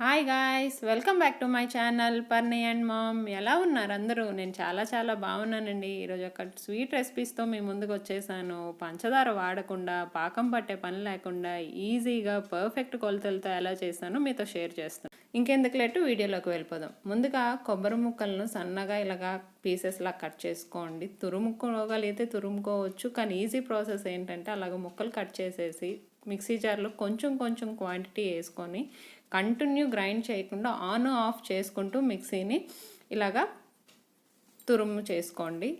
Hi guys welcome back to my channel Parni and mom ఎలా ఉన్నారు అందరూ? నేను చాలా చాలా బాగున్నానండి. ఈరోజు ఒక స్వీట్ రెసిపీస్తో మీ ముందుకు వచ్చేసాను. పంచదార వాడకుండా పాకం పట్టే పని లేకుండా ఈజీగా పర్ఫెక్ట్ కొలతలతో ఎలా చేశానో మీతో షేర్ చేస్తాను. ఇంకెందుకు లేటు వీడియోలోకి వెళ్ళిపోదాం. ముందుగా కొబ్బరి ముక్కలను సన్నగా ఇలాగా పీసెస్లా కట్ చేసుకోండి. తురుముకోగలిగితే తురుముకోవచ్చు కానీ ఈజీ ప్రాసెస్ ఏంటంటే అలాగ ముక్కలు కట్ చేసేసి మిక్సీ జార్లో కొంచెం కొంచెం క్వాంటిటీ వేసుకొని కంటిన్యూ గ్రైండ్ చేయకుండా ఆన్ ఆఫ్ చేసుకుంటూ మిక్సీని ఇలాగా తురుము చేసుకోండి.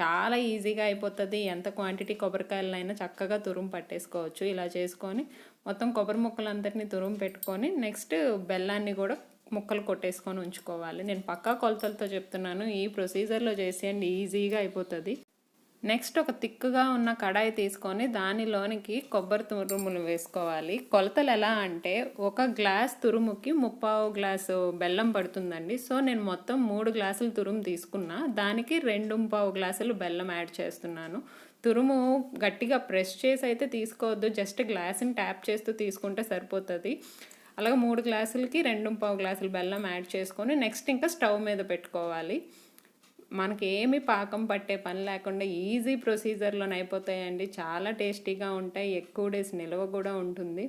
చాలా ఈజీగా అయిపోతుంది. ఎంత క్వాంటిటీ కొబ్బరికాయలైనా చక్కగా తురుము పట్టేసుకోవచ్చు. ఇలా చేసుకొని మొత్తం కొబ్బరి ముక్కలందరినీ తురుము పెట్టుకొని నెక్స్ట్ బెల్లాన్ని కూడా ముక్కలు కొట్టేసుకొని ఉంచుకోవాలి. నేను పక్కా కొలతలతో చెప్తున్నాను. ఈ ప్రొసీజర్లో చేసేయండి. ఈజీగా అయిపోతుంది. నెక్స్ట్ ఒక తిక్కుగా ఉన్న కడాయి తీసుకొని దానిలోనికి కొబ్బరి తురుములు వేసుకోవాలి. కొలతలు ఎలా అంటే ఒక గ్లాస్ తురుముకి ముప్పావు గ్లాసు బెల్లం పడుతుందండి. సో నేను మొత్తం మూడు గ్లాసులు తురుము తీసుకున్నా. దానికి రెండు ముప్పావు గ్లాసులు బెల్లం యాడ్ చేస్తున్నాను. తురుము గట్టిగా ప్రెస్ చేసి అయితే తీసుకోవద్దు. జస్ట్ గ్లాసుని ట్యాప్ చేస్తూ తీసుకుంటే సరిపోతుంది. అలాగే మూడు గ్లాసులకి రెండు ముప్పావు గ్లాసులు బెల్లం యాడ్ చేసుకొని నెక్స్ట్ ఇంకా స్టవ్ మీద పెట్టుకోవాలి. మనకి ఏమి పాకం పట్టే పని లేకుండా ఈజీ ప్రొసీజర్లోనే అయిపోతాయండి. చాలా టేస్టీగా ఉంటాయి. ఎక్కువ డేస్ నిల్వ కూడా ఉంటుంది.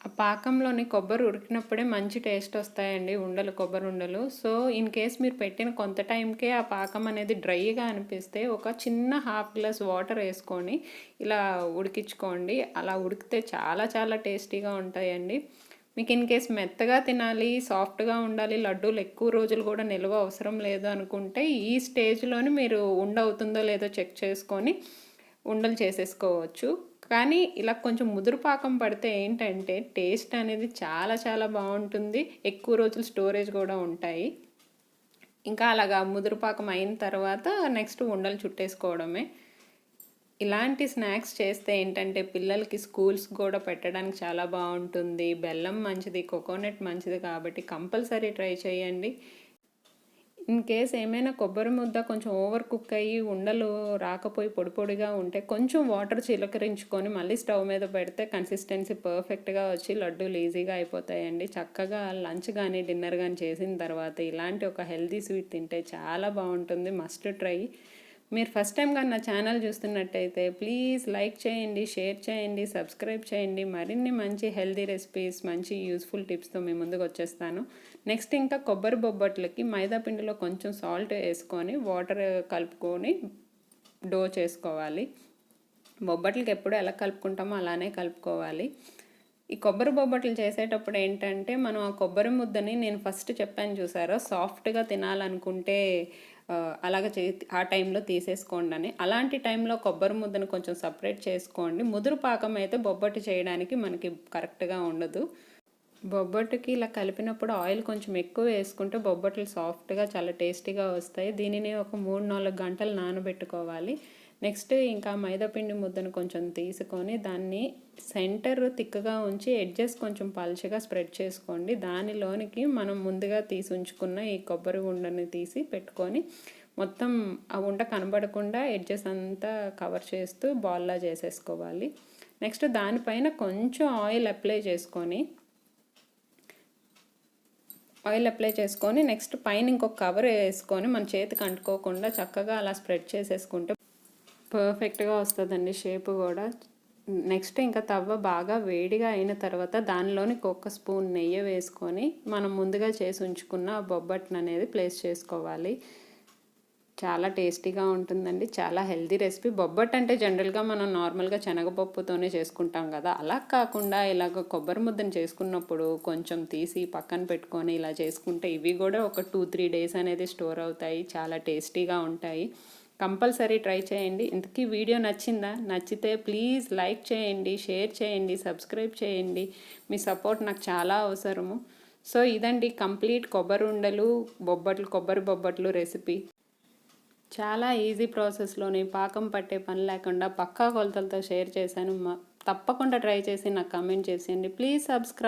ఆ పాకంలోని కొబ్బరి ఉడికినప్పుడే మంచి టేస్ట్ వస్తాయండి ఉండలు కొబ్బరి ఉండలు. సో ఇన్ కేస్ మీరు పెట్టిన కొంత టైంకే ఆ పాకం అనేది డ్రైగా అనిపిస్తే ఒక చిన్న హాఫ్ గ్లాస్ వాటర్ వేసుకొని ఇలా ఉడికించుకోండి. అలా ఉడికితే చాలా చాలా టేస్టీగా ఉంటాయండి. మీకు ఇన్ కేస్ మెత్తగా తినాలి సాఫ్ట్గా ఉండాలి లడ్డూలు ఎక్కువ రోజులు కూడా నిల్వ అవసరం లేదు అనుకుంటే ఈ స్టేజ్లోని మీరు ఉండవుతుందో లేదో చెక్ చేసుకొని ఉండలు చేసేసుకోవచ్చు. కానీ ఇలా కొంచెం ముదురు పాకం పడితే ఏంటంటే టేస్ట్ అనేది చాలా చాలా బాగుంటుంది. ఎక్కువ రోజులు స్టోరేజ్ కూడా ఉంటాయి. ఇంకా అలాగా ముదురు పాకం అయిన తర్వాత నెక్స్ట్ ఉండలు చుట్టేసుకోవడమే. ఇలాంటి స్నాక్స్ చేస్తే ఏంటంటే పిల్లలకి స్కూల్స్ కూడా పెట్టడానికి చాలా బాగుంటుంది. బెల్లం మంచిది కోకోనట్ మంచిది కాబట్టి కంపల్సరీ ట్రై చేయండి. ఇన్ కేస్ ఏమైనా కొబ్బరి ముద్ద కొంచెం ఓవర్ కుక్ అయ్యి ఉండలు రాకపోయి పొడి పొడిగా ఉంటే కొంచెం వాటర్ చిలకరించుకొని మళ్ళీ స్టవ్ మీద పెడితే కన్సిస్టెన్సీ పర్ఫెక్ట్గా వచ్చి లడ్డూలు ఈజీగా అయిపోతాయండి. చక్కగా లంచ్ కానీ డిన్నర్ కానీ చేసిన తర్వాత ఇలాంటి ఒక హెల్తీ స్వీట్ తింటే చాలా బాగుంటుంది. Must try. మీరు ఫస్ట్ టైం కానీ నా ఛానల్ చూస్తున్నట్టయితే ప్లీజ్ లైక్ చేయండి షేర్ చేయండి సబ్స్క్రైబ్ చేయండి. మరిన్ని మంచి హెల్దీ రెసిపీస్ మంచి యూస్ఫుల్ టిప్స్తో మీ ముందుకు వచ్చేస్తాను. నెక్స్ట్ ఇంకా కొబ్బరి బొబ్బట్లకి మైదా పిండిలో కొంచెం సాల్ట్ వేసుకొని వాటర్ కలుపుకొని డో చేసుకోవాలి. బొబ్బట్లకి ఎప్పుడు ఎలా కలుపుకుంటామో అలానే కలుపుకోవాలి. ఈ కొబ్బరి బొబ్బట్లు చేసేటప్పుడు ఏంటంటే మనం ఆ కొబ్బరి ముద్దని నేను ఫస్ట్ చెప్పాను చూసారో? సాఫ్ట్గా తినాలనుకుంటే అలాగ చే ఆ టైంలో తీసేసుకోండి అని. అలాంటి టైంలో కొబ్బరి ముద్దను కొంచెం సపరేట్ చేసుకోండి. ముదురు పాకం అయితే బొబ్బట్టు చేయడానికి మనకి కరెక్ట్గా ఉండదు. బొబ్బట్టుకి ఇలా కలిపినప్పుడు ఆయిల్ కొంచెం ఎక్కువ వేసుకుంటే బొబ్బట్లు సాఫ్ట్గా చాలా టేస్టీగా వస్తాయి. దీనిని ఒక మూడు నాలుగు గంటలు నానబెట్టుకోవాలి. నెక్స్ట్ ఇంకా మైదాపిండి ముద్దను కొంచెం తీసుకొని దాన్ని సెంటర్ తిక్కగా ఉంచి ఎడ్జెస్ కొంచెం పల్చగా స్ప్రెడ్ చేసుకోండి. దానిలోనికి మనం ముందుగా తీసి ఉంచుకున్న ఈ కొబ్బరి ఉండని తీసి పెట్టుకొని మొత్తం ఆ ఉండ కనబడకుండా ఎడ్జెస్ అంతా కవర్ చేస్తూ బాల్లా చేసేసుకోవాలి. నెక్స్ట్ దానిపైన కొంచెం ఆయిల్ అప్లై చేసుకొని ఆయిల్ అప్లై చేసుకొని నెక్స్ట్ పైన ఇంకొక కవర్ వేసుకొని మన చేతికి అంటుకోకుండా చక్కగా అలా స్ప్రెడ్ చేసేసుకుంటే పర్ఫెక్ట్గా వస్తుందండి షేప్ కూడా. నెక్స్ట్ ఇంకా తవ్వ బాగా వేడిగా అయిన తర్వాత దానిలోని ఒక్క స్పూన్ నెయ్యి వేసుకొని మనం ముందుగా చేసి ఉంచుకున్న బొబ్బట్ని అనేది ప్లేస్ చేసుకోవాలి. చాలా టేస్టీగా ఉంటుందండి చాలా హెల్తీ రెసిపీ. బొబ్బట్ అంటే జనరల్గా మనం నార్మల్గా శనగపప్పుతోనే చేసుకుంటాం కదా అలా కాకుండా ఇలాగ కొబ్బరి ముద్దను చేసుకున్నప్పుడు కొంచెం తీసి పక్కన పెట్టుకొని ఇలా చేసుకుంటే ఇవి కూడా ఒక టూ త్రీ డేస్ అనేది స్టోర్ అవుతాయి చాలా టేస్టీగా ఉంటాయి. కంపల్సరీ ట్రై చేయండి. ఇంతకీ వీడియో నచ్చిందా? నచ్చితే ప్లీజ్ లైక్ చేయండి షేర్ చేయండి సబ్స్క్రైబ్ చేయండి. మీ సపోర్ట్ నాకు చాలా అవసరము. సో ఇదండి కంప్లీట్ కొబ్బరి ఉండలు బొబ్బట్లు కొబ్బరి బొబ్బట్లు రెసిపీ. చాలా ఈజీ ప్రాసెస్లోనే పాకం పట్టే పని లేకుండా పక్కా కొలతలతో షేర్ చేశాను. తప్పకుండా ట్రై చేసి నాకు కమెంట్ చేసేయండి. Please subscribe